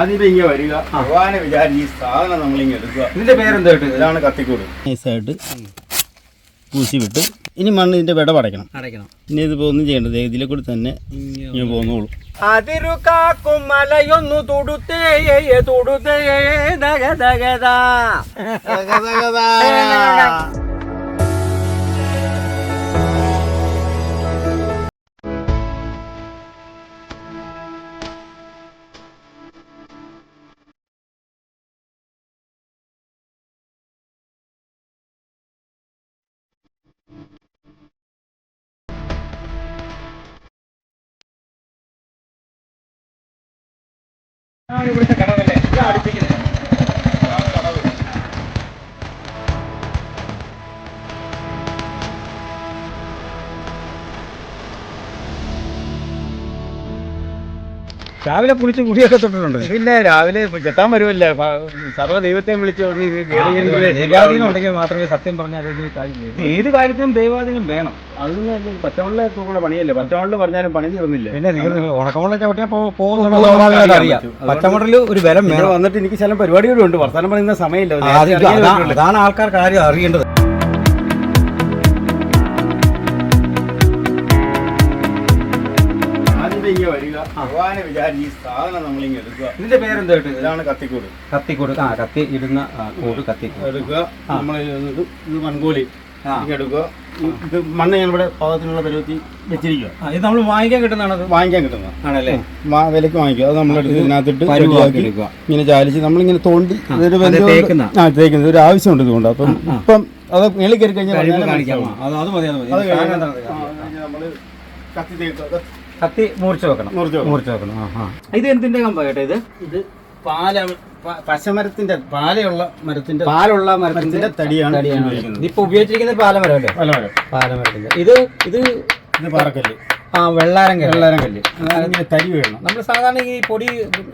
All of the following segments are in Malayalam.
ആദ്യമേ ഇങ്ങനെ വരിക. ഭഗവാനെ വിചാരിച്ച് ഈ സാധനം നമ്മളിങ്ങനെ എടുക്കുക. ഇതിന്റെ പേരെന്താ ഇതാണ് കത്തിക്കൂട്. നൈസായിട്ട് പൂശി വിട്ട് ഇനി മണ്ണ് ഇതിന്റെ വിട പടയ്ക്കണം. അടയ്ക്കണം. ഇനി ഇതിപ്പോ ഒന്നും ചെയ്യേണ്ടത് ഇതിലെ കൂടി തന്നെ ഇങ്ങനെ പോന്നോളൂ. അതിരു കാക്കും മലയൊന്നു തൊടുത്തേ തൊടുത്തേ ദഗ ദഗദാ. രാവിലെ കുളിച്ച് കുടിയൊക്കെ തൊട്ടിട്ടുണ്ട്. പിന്നെ രാവിലെ ചെത്താൻ വരുമല്ലേ? സർവ ദൈവത്തെയും വിളിച്ചു ദൈവാധീനം ഉണ്ടെങ്കിൽ മാത്രമേ സത്യം പറഞ്ഞാൽ. ഏത് കാര്യത്തിനും ദൈവാധീനം വേണം. അതൊന്നും പച്ചവെള്ള കൂടെ പണിയല്ലേ? പച്ചവെള്ളം പറഞ്ഞാലും പണി തീർന്നില്ല? പിന്നെ നിങ്ങൾ ഉണക്കമുള്ള ചവിട്ടിയാൽ പോകുന്ന അറിയാം. ഒരു ബലം വേണം. വന്നിട്ട് എനിക്ക് ചില പരിപാടികളും ഉണ്ട് വർത്തമാനം പറയുന്ന സമയമില്ല. അതാണ് ആൾക്കാർക്ക് കാര്യം അറിയേണ്ടത്. ഭഗവാനെ വിചാരിച്ച് ഈ സാധനം നമ്മളിങ്ങനെ എടുക്കുക. ഇതിന്റെ പേരെന്താ ഇതാണ് കത്തിക്കൂട്. കത്തിക്കൂട്. ആ കത്തി ഇടുന്ന ആ, കൂട് കത്തി എടുക്കുക. നമ്മൾ ഇത് ഇത് മൺകോലി ആ. എടുക്കുക. ഈ- ഇത് മണ്ണ് ഞാൻ ഇവിടെ പാകത്തിനുള്ള പരുവത്തി വെച്ചിരിക്കുക. ആ, ഇത് നമ്മൾ വാങ്ങിക്കാൻ കിട്ടുന്നതാണത് വാങ്ങിക്കാൻ കിട്ടുന്ന ആണല്ലേ? വിലക്ക് വാങ്ങിക്കുക. അത് നമ്മളെടുത്ത് ഇതിനകത്തിട്ട് പരുവാക്കി റെഡിയാക്കി എടുക്കുക. ഇങ്ങനെ ചാലിച്ച് നമ്മളിങ്ങനെ തോണ്ടി ഇതൊരു അത് തേക്കുന്ന. ആ തേക്കുന്നത് ഒരു ആവശ്യമുണ്ട് ഇതുകൊണ്ട്. അപ്പം ഇപ്പം അത് മേളിൽ കയറി കഴിഞ്ഞാൽ കഴിയുമ്പോൾ കാണിക്കാം. ആ, അത് അത് മതി അത് മതി. കാണിക്കാം. അത് കഴിഞ്ഞ് നമ്മൾ കത്തി തേക്കുക. കത്തി മൂർച്ച വെക്കണം. മൂർച്ച വെക്കണം. ഇത് എന്തിന്റെ കമ്പ കേട്ടോ ഇത്? ഇത് പാല പശമരത്തിന്റെ പാലയുള്ള മരത്തിന്റെ പാലുള്ള മരത്തിന്റെ തടിയാണ് തടിയാണ്. ഉപയോഗിക്കുന്നത്. ഇതിപ്പോ ഉപയോഗിച്ചിരിക്കുന്നത് പാലമരമല്ലേ പാലമരം. പാലമരത്തിന്റെ. ഇത് ഇത് ഇത് പാറക്കല്ല്. ആ വെള്ളാരം. വെള്ളാരം കല്ല്. അതിങ്ങനെ തരി വേണം. നമ്മൾ സാധാരണ ഈ പൊടി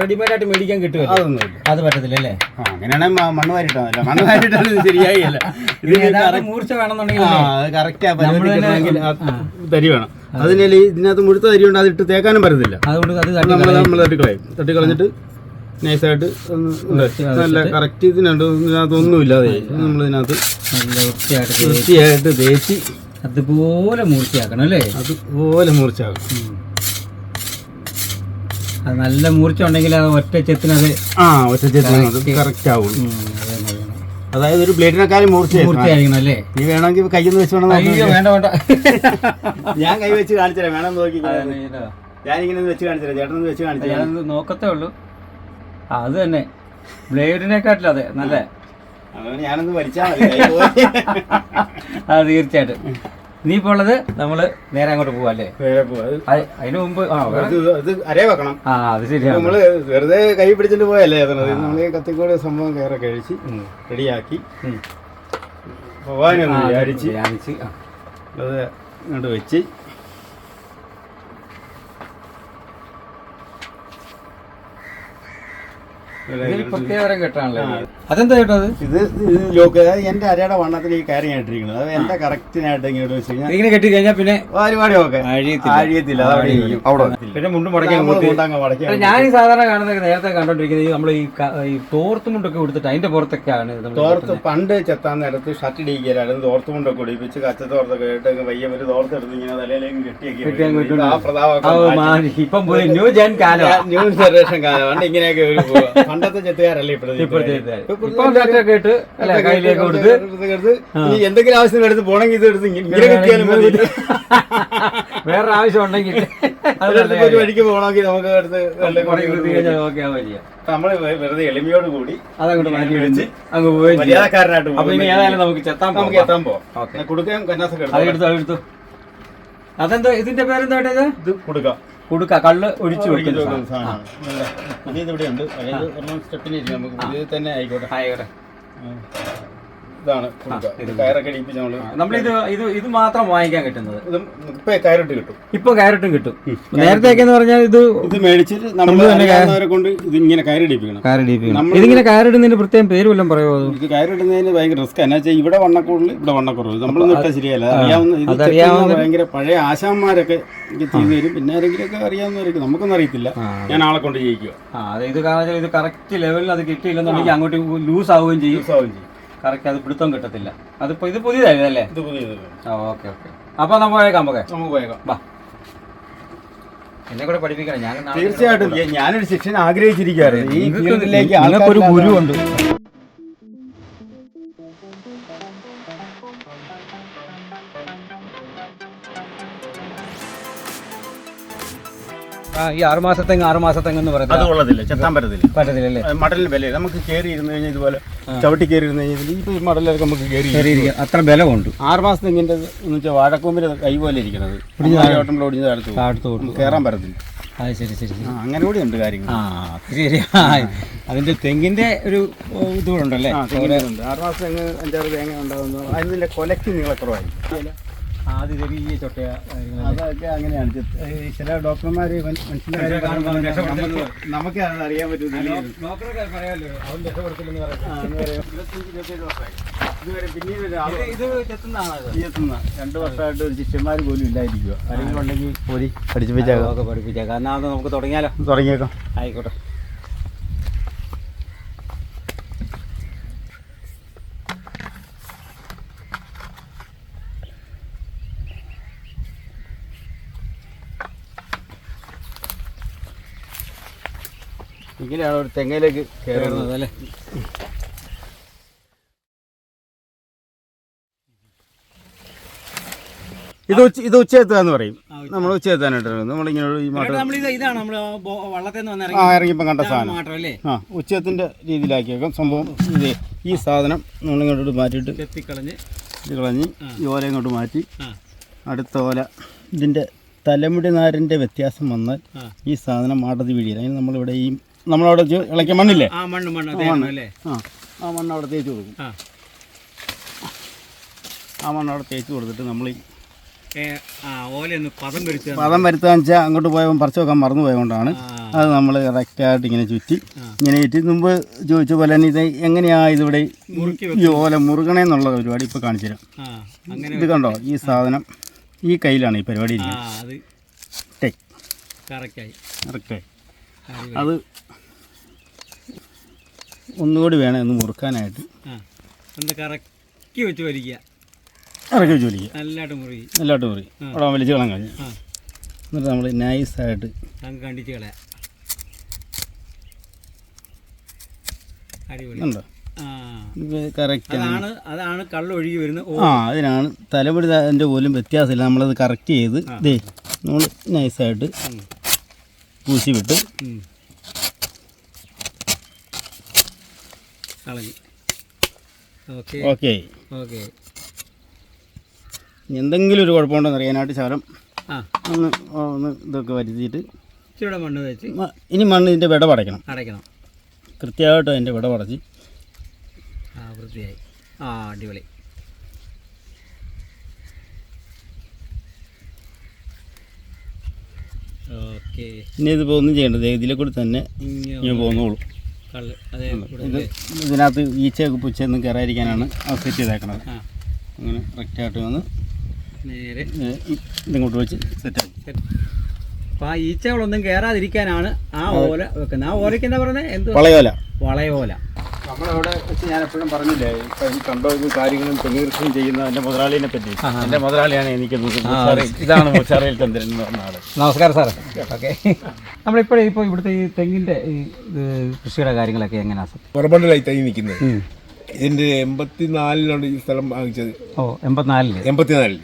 റെഡിമെയ്ഡ് ആയിട്ട് മേടിക്കാൻ കിട്ടുമോ അതൊന്നും ഇല്ല അത് പറ്റത്തില്ല അല്ലേ? ആ അങ്ങനെയാണെങ്കിൽ മണ്ണ് വാരിട്ടാണല്ലോ മണ്ണ് വാരിട്ടാണ് ഇത് ശരിയായില്ല ഇത് മൂർച്ച വേണമെന്നുണ്ടെങ്കിൽ ആ അത് കറക്റ്റ്. തരി വേണം. അതിനാൽ ഇതിനകത്ത് മുഴുത്ത തരി ഉണ്ട് അതിട്ട് തേക്കാനും പറ്റത്തില്ല. അതുകൊണ്ട് അത് തട്ടി നമ്മൾ കളയും. നമ്മൾ തട്ടിക്കളയും. തട്ടിക്കളഞ്ഞിട്ട് നൈസായിട്ട് നല്ല കറക്റ്റ് ഇതിനുണ്ട് ഇതിനകത്ത് ഒന്നുമില്ലാതെ നമ്മൾ ഇതിനകത്ത് വൃത്തിയായിട്ട് തേച്ച് അതുപോലെ മൂർച്ചയാക്കണം അല്ലേ? അതുപോലെ മൂർച്ചയാക്കണം. അത് നല്ല മൂർച്ച ഉണ്ടെങ്കിൽ അത് ഒറ്റ ചെത്തിനത് ആ ഒറ്റ ചെത്തിന് കറക്റ്റ് ആവും. അതായത് ഒരു ബ്ലേഡിനെക്കാളും മൂർച്ച മൂർച്ചയായിരിക്കണം അല്ലേ? നീ വേണമെങ്കിൽ കൈ ഒന്ന് വെച്ച് വേണം അയ്യോ വേണ്ട വേണ്ട. ഞാൻ കൈ വെച്ച് കാണിച്ചുതരാം. വേണം നോക്കി. ഞാനിങ്ങനെ വെച്ച് കാണിച്ചുതരാം. ചേട്ടൻ വെച്ച് കാണിച്ചു ഞാനത് നോക്കത്തേ ഉള്ളൂ. അത് തന്നെ. ബ്ലേഡിനെക്കാട്ടില്ല അതെ നല്ല. ഞാനൊന്ന് വലിച്ചാൽ മതി. കൈ ആ തീർച്ചയായിട്ടും. ഇനിയിപ്പോ ഉള്ളത് നമ്മൾ നേരെ അങ്ങോട്ട് പോവാ അല്ലേ? പോവാം. അത് അതിന് മുമ്പ് അരേ വെക്കണം. ആ അത് ശരിയാണ്. നമ്മൾ വെറുതെ കൈ പിടിച്ചിട്ട് പോയല്ലേ ഏതണത് നമ്മൾ കത്തിക്കോട് സംഭവം കയറി കഴിച്ച് റെഡിയാക്കി വിചാരിച്ച്. അത് ഇങ്ങോട്ട് വെച്ച് കെട്ടാണല്ലോ ഇത്. അതെന്താ ചേട്ടാ ഇത് ലോക്ക് അതായത് എന്റെ അരയുടെ വണ്ണത്തിൽ ഈ കാര്യം കേട്ടിരിക്കുന്നത് അത് എന്റെ കറക്റ്റിനായിട്ട് ഇങ്ങോട്ട് വെച്ച് കഴിഞ്ഞാൽ ഇങ്ങനെ കെട്ടി കഴിഞ്ഞാൽ പിന്നെ പരിപാടി ഒക്കെ. അഴിയത്തില്ല. അവിടെ. പിന്നെ മുണ്ടും മടക്കി നമ്മൾ അങ്ങോട്ട് കൊണ്ടങ്ങ് ഞാൻ ഈ സാധാരണ കാണുന്നത് നേരത്തെ കണ്ടോണ്ടിരിക്കുന്നത് ഈ നമ്മൾ ഈ തോർത്തുമുണ്ടൊക്കെ കൊടുത്തിട്ട് അതിന്റെ പുറത്തൊക്കെയാണ് തോർത്ത് പണ്ട് ചെത്താൻ നേരത്ത് ഷർട്ട് ഇടിക്കലായിരുന്നു തോർത്ത് കൊണ്ടൊക്കെ കുടിപ്പിച്ച് കച്ചത്തോർത്തൊക്കെ ഇട്ട് വയ്യ ഒരു തോർത്തെടുത്ത് ഇങ്ങനെ തലയിലേക്ക് കെട്ടിയൊക്കെ ആ. മാറി. ഇപ്പം പോയി ന്യൂ ജൻ കാലം ന്യൂ ജനറേഷൻ കാലം പണ്ട് ഇങ്ങനെയൊക്കെ പണ്ടത്തെ ചെത്തുകാരല്ലേ ഇപ്പോഴത്തെ ഇപ്പോഴത്തെ. ഇപ്പം ഷർട്ടൊക്കെ ഇട്ട് അല്ലെ കയ്യിലേക്ക് കൊടുത്ത് ഇനി എന്തെങ്കിലും ആവശ്യം എടുത്ത് പോണെങ്കിൽ ഇത് എടുത്ത് ഇങ്ങനെ കിട്ടിയാലും മതി. വേറെ ആവശ്യം ഉണ്ടെങ്കിൽ ഒരു വഴിക്ക് പോകണമെങ്കിൽ നമുക്ക് എടുത്ത് ആവുക ചെയ്യാം നമ്മൾ വെറുതെ എളിമയോട് കൂടി അതങ്ങോട്ട് മാറ്റി വിളിച്ച് അങ്ങ് മര്യാദക്കാരനായിട്ട് അപ്പൊ ഇനി ഏതായാലും നമുക്ക് ചെത്താൻ നമുക്ക് എത്താൻ പോവാം കൊടുക്കാം കൊടുക്കാൻ കന്നാസൊക്കെ എടുത്ത് എടുത്തു അത് ഇതിന്റെ പേരെന്താ ഇത് കൊടുക്കാം. കൊടുക്ക കള്ള് ഒഴിച്ചു വെക്കുന്ന സാധനം. പുതിയത് ഇവിടെ ഉണ്ട് അതായത് ഒരെണ്ണം സ്റ്റെപ്പിന് ഇരിക്കും നമുക്ക് പുതിയത് തന്നെ ആയിക്കോട്ടെ ആയിക്കോട്ടെ ഇതാണ് കയറൊക്കെ ഇടിപ്പിച്ച് നമ്മൾ നമ്മളിത് ഇത് ഇത് മാത്രം വാങ്ങിക്കാൻ കിട്ടുന്നത്. ഇത് ഇപ്പൊ കയറിട്ട് കിട്ടും. ഇപ്പൊ ക്യാരറ്റും കിട്ടും. നേരത്തെയൊക്കെ എന്ന് പറഞ്ഞാൽ ഇത് ഇത് മേടിച്ചിട്ട് നമ്മൾ തന്നെ കൊണ്ട് ഇത് ഇങ്ങനെ കയറിടിപ്പിക്കണം കയറിടിപ്പിക്കണം ഇതിങ്ങനെ കയറിടുന്നതിന് പ്രത്യേകം പേര് വല്ലതും പറയുമോ ഇത് കയറിടുന്നതിന് ഭയങ്കര റിസ്ക് എന്നാ വെച്ചാൽ ഇവിടെ വണ്ണക്കൂടുതൽ ഇവിടെ വണ്ണക്കുറവ്. നമ്മൾ ഇട്ടാൽ ശരിയല്ല. അറിയാവുന്ന ഇത് ഭയങ്കര പഴയ ആശാന്മാരൊക്കെ ചെയ്തു തരും. പിന്നെ ആരെങ്കിലും ഒക്കെ അറിയാവുന്നവർക്ക് നമുക്കൊന്നും അറിയത്തില്ല. ഞാൻ ആളെ കൊണ്ട് ജയിക്കുക. ഇത് കാരണം ഇത് കറക്റ്റ് ലെവലിൽ അത് കിട്ടിയില്ലെന്നുണ്ടെങ്കിൽ അങ്ങോട്ട് ലൂസ് ആവുകയും ചെയ്യും. ദിവസമാവും ചെയ്യും. കറക്റ്റ് അത് പിടുത്തം കിട്ടത്തില്ല. അതിപ്പോ ഇത് പുതിയതായിരുന്നു അല്ലേ? ഇത് പുതിയത് ആ ഓക്കെ ഓക്കെ. അപ്പൊ നമ്മൾ പോയേക്കാം നമുക്ക്. നമുക്ക് പോയേക്കാം. വാ. എന്നെ കൂടെ പഠിപ്പിക്കണം. ഞാൻ തീർച്ചയായിട്ടും. ഞാനൊരു ശിക്ഷനെ ആഗ്രഹിച്ചിരിക്കുകയായിരുന്നു. ഈ നിങ്ങൾക്ക് ഫീൽഡിലേക്ക് ആൾക്കാരില്ലാതെ- ഗുരുവുണ്ട്. ഈ ആറ് മാസത്തെങ്ങ് ആറ് മാസത്തെങ്ങ് എന്ന് അത് പറയുന്നത് കൊള്ളത്തില്ല ചെത്താൻ പറ്റത്തില്ല. പറ്റത്തില്ലല്ലേ? അത് മടലിന് വില നമുക്ക് കയറി ഇരുന്ന് കഴിഞ്ഞാൽ ഇതുപോലെ ചവിട്ടി കയറി ഇരുന്ന് കഴിഞ്ഞാൽ ഇപ്പോൾ ഈ മടലൊക്കെ നമുക്ക് കയറി അത്ര ബലമുണ്ട്. ആറ് മാസത്തെ ഇങ്ങനെ എന്ന് വെച്ചാൽ വാഴക്കൊമ്പിന് കൈ പോലെ ഇരിക്കണത്. ഓട്ടം ഒടിഞ്ഞ താഴത്ത് താഴത്ത് കയറാൻ പറ്റത്തില്ല. അത് ശരി ശരി അങ്ങനെ കൂടി ഉണ്ട് കാര്യങ്ങൾ. ആ അത് ശരി. അതിന്റെ തെങ്ങിന്റെ ഒരു ഇതുകൊണ്ടല്ലേ ആ തെങ്ങിനുണ്ട് ആറ് മാസം തെങ്ങ് അഞ്ചാറ് തേങ്ങ ഉണ്ടാകുന്നു അതിന്റെ കൊലക്ക് നീളക്കുറവായി അതൊക്കെ അങ്ങനെയാണ്. ചില ഡോക്ടർമാർ മനുഷ്യന്റെ കാര്യം കാണുമ്പോൾ നമുക്ക് അറിയാൻ പറ്റുന്നില്ല എത്തുന്ന രണ്ട് വർഷമായിട്ട് ഒരു ശിഷ്യന്മാർ പോലും ഇല്ലായിരിക്കുക ആരെങ്കിലും ഉണ്ടെങ്കിൽ പോരി പഠിപ്പിച്ചേക്കാം. ഒക്കെ പഠിപ്പിച്ചേക്കാം. എന്നാ അത് നമുക്ക് തുടങ്ങിയാലോ? തുടങ്ങിയേക്കാം. ആയിക്കോട്ടെ. ഇങ്ങനെയാണ് ഒരു തെങ്ങയിലേക്ക് കയറുന്നത്. അല്ലേ? ഇത് ഉച്ച ഇത് ഉച്ചയെത്തുകയെന്ന് പറയും. നമ്മൾ ഉച്ചയെത്താനായിട്ട് നമ്മളിങ്ങനെ ഈ മാട്ടം ആ ഇറങ്ങിയപ്പം കണ്ട സാധനം. ആ അല്ലേ ആ ഉച്ചയത്തിന്റെ രീതിയിലാക്കിയേക്കാം. സംഭവം ഇത് ഈ സാധനം നമ്മളിങ്ങോട്ട് മാറ്റിയിട്ട് ചെത്തിക്കളഞ്ഞ്. ഇത് കളഞ്ഞ് ഈ ഓല ഇങ്ങോട്ട് മാറ്റി. അടുത്ത ഓല. ഇതിന്റെ തലമുടി നാരിന്റെ വ്യത്യാസം വന്നാൽ ഈ സാധനം മാട്ടത്തിൽ വീഴിയില്ല. അതിന് നമ്മളിവിടെ ഈ നമ്മളവിടെ ഇളക്കിയ മണ്ണില്ലേ? ആ മണ്ണ് ആ ആ മണ്ണ് അവിടെ തേച്ച് കൊടുക്കും. ആ. മണ്ണ് അവിടെ തേച്ച് കൊടുത്തിട്ട് നമ്മൾ പദം വരുത്താന്ന് വെച്ചാൽ അങ്ങോട്ട് പോയപ്പോൾ പറിച്ചു വെക്കാൻ മറന്നു പോയതുകൊണ്ടാണ്. അത് നമ്മൾ കറക്റ്റായിട്ട് ഇങ്ങനെ ചുറ്റി. ഇങ്ങനെ ചുറ്റി മുമ്പ് ചോദിച്ച പോലെ തന്നെ ഇത് എങ്ങനെയാ ഇതിവിടെ ഈ- ഓല മുറുകണേന്നുള്ള പരിപാടി ഇപ്പോൾ കാണിച്ചു തരാം ഇത് കണ്ടോ? ഈ സാധനം ഈ കയ്യിലാണ് ഈ പരിപാടി ഇരിക്കുന്നത്. കറക്റ്റായി. കറക്റ്റായി. അത് ഒന്നുകൂടി വേണം ഒന്ന് മുറുക്കാനായിട്ട്. ഒന്ന് കറക്കി വെച്ച് വലിക്കുക ഇറക്കി ജോലിക്ക് നല്ലതായിട്ട് മുറുകി. എല്ലാട്ടും മുറി അവിടെ വലിച്ചു കളയാൻ കഴിഞ്ഞു എന്നിട്ട് നമ്മൾ നൈസായിട്ട് അങ്ങ് കണ്ടിച്ച് കളയാം. ഉണ്ടോ? അതാണ് അതാണ് കള്ള് ഒഴുകി വരുന്നത് ആ അതിനാണ് തലമുടി അതിന്റെ പോലും വ്യത്യാസമില്ല. നമ്മളത് കറക്റ്റ് ചെയ്ത് നമ്മൾ നൈസായിട്ട്. പൂശി വിട്ടു. കളഞ്ഞു. ഓക്കെ. ഓക്കെ. ഓക്കെ. എന്തെങ്കിലും ഒരു കുഴപ്പമുണ്ടോ അറിയാനായിട്ട് ശകലം ആ. ഒന്ന് ഒന്ന് ഇതൊക്കെ വരുത്തിയിട്ട് ഇച്ചിരി മണ്ണ് വെച്ച് ഇനി മണ്ണ് ഇതിന്റെ വിട പടയ്ക്കണം. അടയ്ക്കണം. കൃത്യമായിട്ട് അതിന്റെ വിട പടച്ച്. ആ വൃത്തിയായി. ആ അടിപൊളി ഓക്കെ ഇനി ഇതിപ്പോൾ ഒന്നും ചെയ്യേണ്ടത് ഇതിലെ കൂടി തന്നെ ഇങ്ങനെ പോന്നോളൂ ഇത് ഇതിനകത്ത് ഈച്ചയൊക്കെ പുച്ചയൊന്നും കയറാതിരിക്കാനാണ് സെറ്റ് ചെയ്തേക്കണത്. അങ്ങനെ കറക്റ്റായിട്ട് വന്ന് നേരെ ഇതിങ്ങോട്ട് വെച്ച് സെറ്റാക്കി അപ്പൊ ആ ഈച്ചകളൊന്നും കയറാതിരിക്കാനാണ് ആ ഓല വെക്കുന്നത്. ആ ഓലയ്ക്ക് എന്താ പറയുന്നത് എന്ത് വളയോല. വളയോല. നമ്മളവിടെ വെച്ച് ഞാൻ എപ്പോഴും പറഞ്ഞില്ലേ ഇപ്പൊ ഈ കണ്ടോ ഇത് കാര്യങ്ങളും കൃഷിയും ചെയ്യുന്ന എന്റെ മുതലാളിനെ പറ്റി? എന്റെ മുതലാളിയാണ് എനിക്ക് ഇതാണ് മുഷാറയിൽ ചന്ദ്രൻ എന്ന് പറഞ്ഞ ആൾ. നമസ്കാരം സാറേ. ഓക്കെ. നമ്മളിപ്പോഴേ ഇപ്പൊ ഇവിടുത്തെ ഈ തെങ്ങിന്റെ ഈ ഇത് കൃഷിയുടെ കാര്യങ്ങളൊക്കെ എങ്ങനെയാണ് തൈ നിൽക്കുന്നത്. ഇതിന്റെ എൺപത്തിനാലിനാണ് ഈ സ്ഥലം വാങ്ങിച്ചത്. ഓ എൺപത്തിനാലിൽ? എൺപത്തിനാലിൽ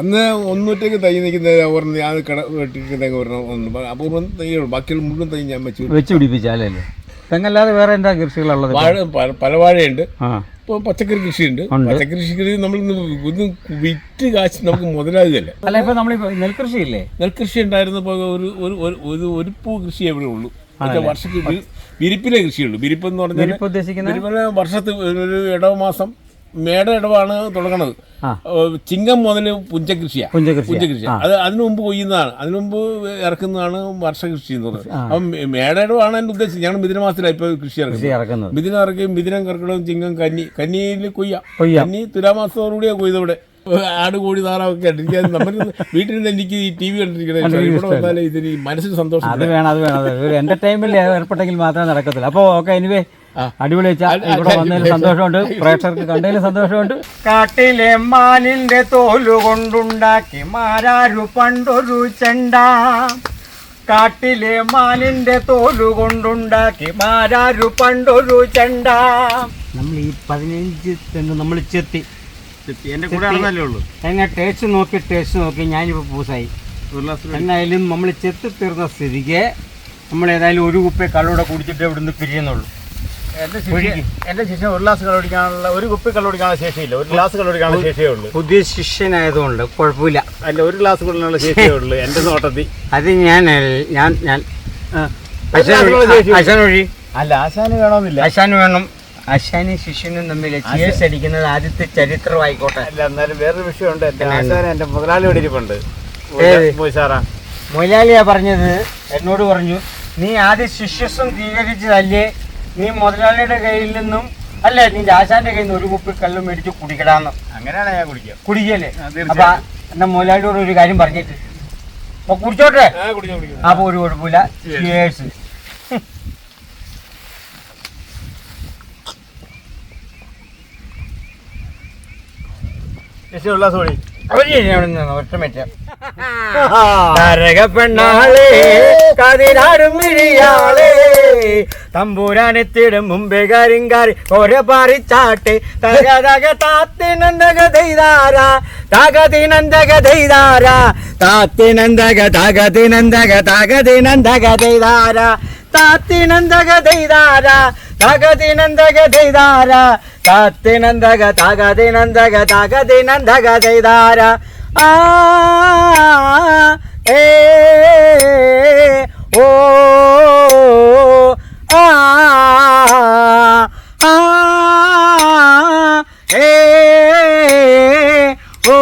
അന്ന് ഒന്നൂറ്റേക്ക് തൈ നിൽക്കുന്ന ഓർമ്മ ഞാൻ കട വെട്ടിക്കുന്ന ഒരെണ്ണം ഒന്ന് അപൂർവം തൈ ബാക്കിയുള്ള മുഴുവൻ തൈ ഞാൻ വെച്ചു വെച്ച് പിടിപ്പിച്ചാലേ തെങ്ങല്ലാതെ വേറെ എന്താ കൃഷികളുള്ളത് വാഴ പല- പല വാഴയുണ്ട്. ആ. ഇപ്പോൾ പച്ചക്കറി കൃഷിയുണ്ട്. ഉണ്ട്. പച്ചക്കറി കൃഷി നമ്മൾ ഒന്നും വിറ്റ് കാശ് നമുക്ക് മുതലാകുകയല്ല. അല്ല ഇപ്പൊ നമ്മളിപ്പോ നെൽകൃഷി ഇല്ലേ നെൽകൃഷി ഉണ്ടായിരുന്നപ്പോൾ ഒരു ഒരു ഒരു- ഒരു ഒരു പൂ കൃഷി എവിടെ ഉള്ളൂ. എന്നുവെച്ചാൽ വർഷത്തിൽ വിരിപ്പിലെ കൃഷിയുള്ളൂ. വിരിപ്പ് എന്ന് പറഞ്ഞാൽ വിരിപ്പ് ഉദ്ദേശിക്കുന്ന? വിരിപ്പിന് വർഷത്തിൽ ഒരു ഇടവ മാസം മേട ഇടവാണ് തുടങ്ങണത്. ചിങ്ങം മുതൽ പുഞ്ചകൃഷിയാണ് പുഞ്ചകൃഷി. അത് അതിനു മുമ്പ് കൊയ്യുന്നതാണ്. അതിനു മുമ്പ് ഇറക്കുന്നതാണ് വർഷകൃഷി എന്ന് പറയുന്നത്. അപ്പം മേടയിടമാണ് എന്റെ ഉദ്ദേശം. ഞങ്ങൾ മിഥുനമാസത്തിലാണ് ഇപ്പോൾ കൃഷി കൃഷി ഇറക്കുന്നത്. മിഥുനം ഇറക്കുകയും മിഥുനം കർക്കിടകം ചിങ്ങം കന്നി കന്നിയിൽ കൊയ്യാം. കൊയ്യാം. കന്നി തുലാമാസത്തോടുകൂടിയാണ് കൊയ്തവിടെ ആട് കോഴി താറാവൊക്കെ എനിക്ക് നമ്മൾ വീട്ടിൽ നിന്ന് എനിക്ക് ഈ ടി വി കണ്ടിരിക്കണേ. ഇവിടെ വന്നാലേ ഇതിന് മനസ്സിന് സന്തോഷം അത് വേണം അത് വേണം ഒരു എന്റർടൈൻമെന്റ് ഏർപ്പെട്ടെങ്കിൽ മാത്രമേ നടക്കത്തില്ല അപ്പോൾ ഓക്കെ എനിവേ അടിപൊളി വെച്ചാൽ ഇവിടെ വന്നതിൽ സന്തോഷമുണ്ട്. പ്രേക്ഷകർക്ക് കണ്ടതിൽ സന്തോഷമുണ്ട്. കാട്ടിലെ മാലിന്റെ തോലു കൊണ്ടുണ്ടാക്കി മാരാരു പണ്ടൊരു ചെണ്ട. കാട്ടിലെ മാലിന്റെ തോലു കൊണ്ടുണ്ടാക്കി മാരാരു പണ്ടൊരു ചെണ്ട. നമ്മൾ ഈ പതിനഞ്ച് തെങ്ങ് നമ്മൾ ചെത്തി. എന്റെ കൂടെ നടന്നല്ലേ ഉള്ളൂ. എങ്ങനെ ടേസ്റ്റ് നോക്കി ടേസ്റ്റ് നോക്കി ഞാനിപ്പോൾ പൂസായി. എന്നായാലും നമ്മൾ ചെത്തി തീർന്ന സ്ഥിതിക്ക് നമ്മൾ ഏതായാലും ഒരു കുപ്പി കള്ളൂടെ കുടിച്ചിട്ട് ഇവിടുന്ന് പിരിയുന്നുള്ളൂ. എന്റെ ശിഷ്യ എന്റെ ശിഷ്യ ഒരു ഗ്ലാസ് കള്ളുടിക്കാനുള്ള ഒരു കുപ്പി കള്ളുടിക്കാനുള്ള ശേഷിയില്ല. ഒരു ഗ്ലാസ് കള്ളുടിക്കാനുള്ള ശേഷിയേ ഉള്ളൂ. പുതിയ ശിഷ്യനായതുകൊണ്ട് കുഴപ്പമില്ല. അല്ല ഒരു ഗ്ലാസ് കൊള്ളിനുള്ള ശേഷിയേ ഉള്ളൂ. എന്റെ നോട്ടത്തിൽ. അത് ഞാൻ ഞാൻ ഞാൻ അശാൻ ശേഷി- അല്ല ആശാന് വേണമെന്നില്ല. ആശാന് വേണം. അശാനും ശിഷ്യനും തമ്മിൽ അടിക്കുന്നത് ആദ്യത്തെ ചരിത്രമായിക്കോട്ടെ. അല്ല എന്നാലും വേറൊരു വിഷയമുണ്ട്. എന്റെ ആശാന എന്റെ മുതലാളി ഇവിടെ ഇരിപ്പുണ്ട്? മൂസാറ പറഞ്ഞത് എന്നോട് പറഞ്ഞു നീ ആദ്യം ശിഷ്യസ്വം സ്വീകരിച്ചതല്ലേ? നീ മുതലാളിയുടെ കയ്യിൽ നിന്നും അല്ല നീ ആശാന്റെ കയ്യിൽ നിന്ന് ഒരു കുപ്പി കള്ള് മേടിച്ച് കുടിക്കടാന്ന്. അങ്ങനെയാണ് ഞാൻ കുടിക്കുക. കുടിക്കല്ലേ. അപ്പൊ എന്നാ മുതലാളിയോട് ഒരു കാര്യം പറഞ്ഞിട്ട് അപ്പൊ കുടിച്ചോട്ടെ? അപ്പൊ ഒരു കുഴപ്പമില്ല Cheers. ശേഷി ഒരു ഗ്ലാസ് കൂടി അവർ ഇനി അവിടെ നിന്ന് സോണി. തരകപ്പെണ്ണാളേ കതിരാടും മിഴിയാളേ. തമ്പൂരാനെത്തിടും മുമ്പേ കരിങ്കാരി ഒര പറിച്ചാട്ടെ പാറിച്ചാട്ടെ തക താത്തിനന്തക ദൈതാര തകതിനന്ദക ദൈതാര താത്തിനന്തക തകതിനന്ദക ദൈതാര ദൈതാര തകതിനന്തക ദൈതാര താത്തിനന്തക തകതിനന്തക തകതിനന്തക ദൈതാര ആ ഏ ഓ ആ ആ ഏ ഓ